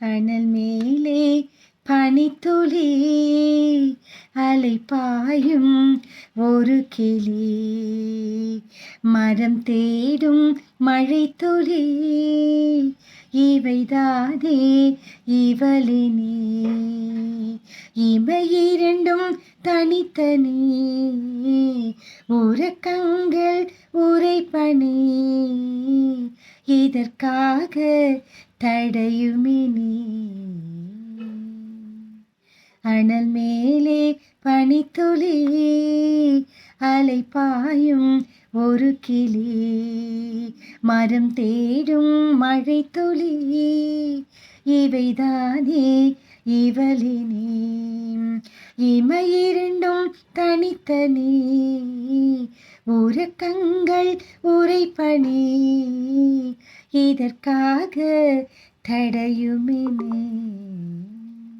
அனல் மேலே பனித்துளி அலைப்பாயும் ஒரு கிளி. மரம் தேடும் மழை துளி இவைதாதே இவளினே இவை இரண்டும் தனித்தனி உறக்கங்கள் உரைப்பனே இதற்காக தடையுமினி. அனல் மேலே பனித்துளி அலைப்பாயும் ஒரு கிளி. மரம் தேடும் மழை துளி இவைதானே இவளினே. இமையிரண்டும் தனித்தனே. உறக்கங்கள் உரைப்பணி இதற்காக தடையுமினி.